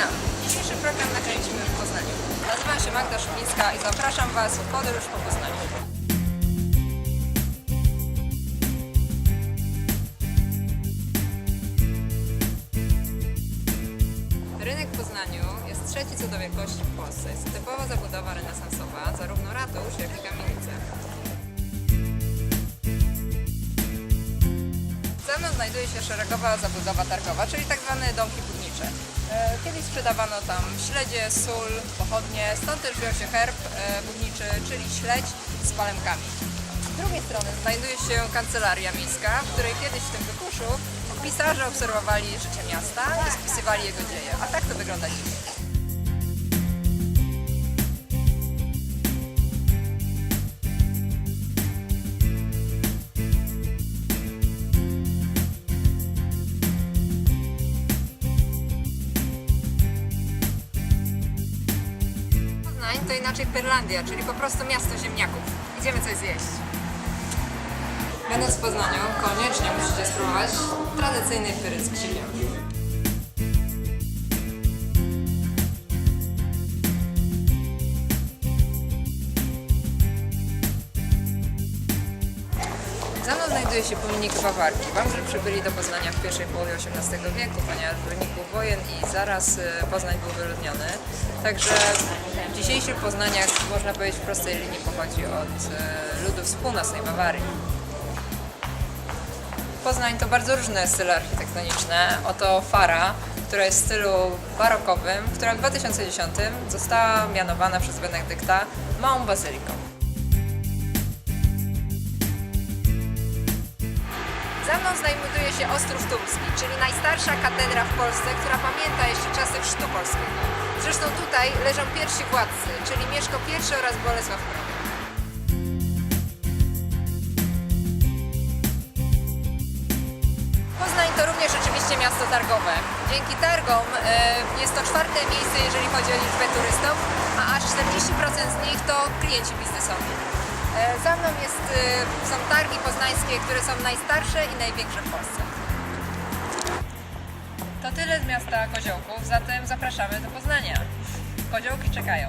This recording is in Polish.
Witam. Dzisiejszy program nakręcimy w Poznaniu. Nazywam się Magda Szumińska i zapraszam Was w podróż po Poznaniu. Rynek w Poznaniu jest trzeci co do wielkości w Polsce. Jest typowa zabudowa renesansowa, zarówno ratusz, jak i kamienice. Znajduje się szeregowa zabudowa targowa, czyli tak zwane domki budnicze. E, Kiedyś sprzedawano tam śledzie, sól, pochodnie, stąd też wziął się herb e, budniczy, czyli śledź z palemkami. Z drugiej strony znajduje się kancelaria miejska, w której kiedyś w tym wykuszu pisarze obserwowali życie miasta i spisywali jego dzieje. A tak to wygląda dziś. Poznań to inaczej Pyrlandia, czyli po prostu miasto ziemniaków. Idziemy coś zjeść. Będąc w Poznaniu, koniecznie musicie spróbować tradycyjnej pyry z krzykiem. Za mną znajduje się pomnik Bawarki. Węgrzy przybyli do Poznania w pierwszej połowie XVIII wieku, ponieważ w wyniku wojen i zaraz y, Poznań był wyludniony. Także dzisiejszy Poznaniak, można powiedzieć, w prostej linii pochodzi od y, ludów z północnej Bawarii. Poznań to bardzo różne style architektoniczne. Oto Fara, która jest w stylu barokowym, która w 2010 została mianowana przez Benedykta małą bazyliką. Za mną znajduje się Ostrów Tumski, czyli najstarsza katedra w Polsce, która pamięta jeszcze czasy chrztu polskiego. Zresztą tutaj leżą pierwsi władcy, czyli Mieszko I oraz Bolesław Chrobrym. Poznań to również rzeczywiście miasto targowe. Dzięki targom e, jest to czwarte miejsce, jeżeli chodzi o liczbę turystów, a aż 40% z nich to klienci biznesowi. E, Za mną jest, e, są targi poznańskie, które są najstarsze i największe w Polsce. To tyle z miasta Koziołków, zatem zapraszamy do Poznania. Koziołki czekają.